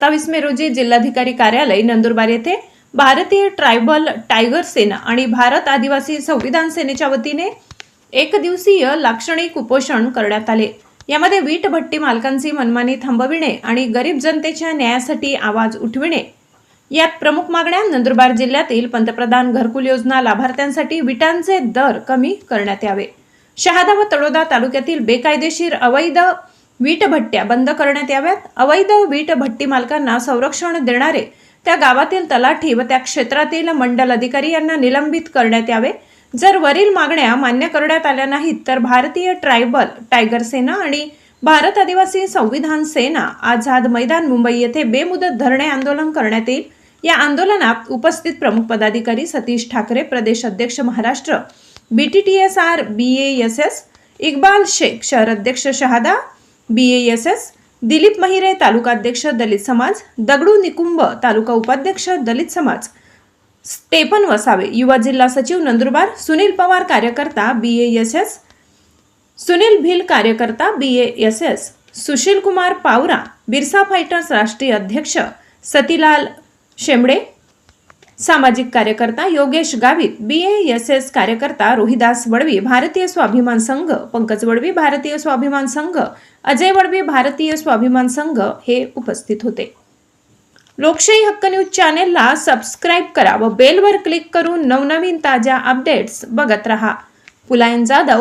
सत्तावीस मे रोजी जिल्हाधिकारी कार्यालय नंदुरबार येथे भारतीय ट्रायबल टायगर सेना आणि भारत आदिवासी संविधान सेनेच्या वतीने एक दिवसीय लाक्षणिक उपोषण करण्यात आले. यामध्ये वीट भट्टी मालकांची मनमानी थांबविणे आणि गरीब जनतेच्या न्यायासाठी आवाज उठविणे. यात प्रमुख मागण्या नंदुरबार जिल्ह्यातील पंतप्रधान घरकुल योजना लाभार्थ्यांसाठी विटांचे दर कमी करण्यात यावे. शहादा व तळोदा तालुक्यातील बेकायदेशीर अवैध वीटभट्ट्या बंद करण्यात याव्यात. अवैध वीट भट्टी मालकांना संरक्षण देणारे त्या गावातील तलाठी व त्या क्षेत्रातील मंडल अधिकारी यांना निलंबित करण्यात यावे. जर वरील मागण्या मान्य करण्यात आल्या नाहीत तर भारतीय ट्रायबल टायगर सेना आणि भारत आदिवासी संविधान सेना आझाद मैदान मुंबई येथे बेमुदत धरणे आंदोलन करण्यात येईल. या आंदोलनात उपस्थित प्रमुख पदाधिकारी सतीश ठाकरे प्रदेश अध्यक्ष Maharashtra B T T S R BTTSR S Iqbal Shaikh शहर अध्यक्ष शहादा बीएएसएस दिलीप महिरे तालुकाध्यक्ष दलित समाज दगडू निकुंभ तालुका उपाध्यक्ष दलित समाज. स्टेफन वसावे युवा जिल्हा सचिव नंदुरबार सुनील पवार कार्यकर्ता बीएएसएस सुनील भिल कार्यकर्ता बीएएसएस सुशील कुमार पावरा बिरसा फायटर्स राष्ट्रीय अध्यक्ष सतीलाल शेंबडे सामाजिक कार्यकर्ता योगेश गावित एस कार्यकर्ता रोहिदास वडवी भारतीय स्वाभिमान संघ पंकज वडवी भारतीय स्वाभिमान संघ अजय वडवी भारतीय स्वाभिमान संघ हे उपस्थित होते. लोकशाही हक्क न्यूज चॅनेलला सबस्क्राईब करा व बेलवर क्लिक करून नवनवीन ताज्या अपडेट्स बघत रहा. पुलायन जाधव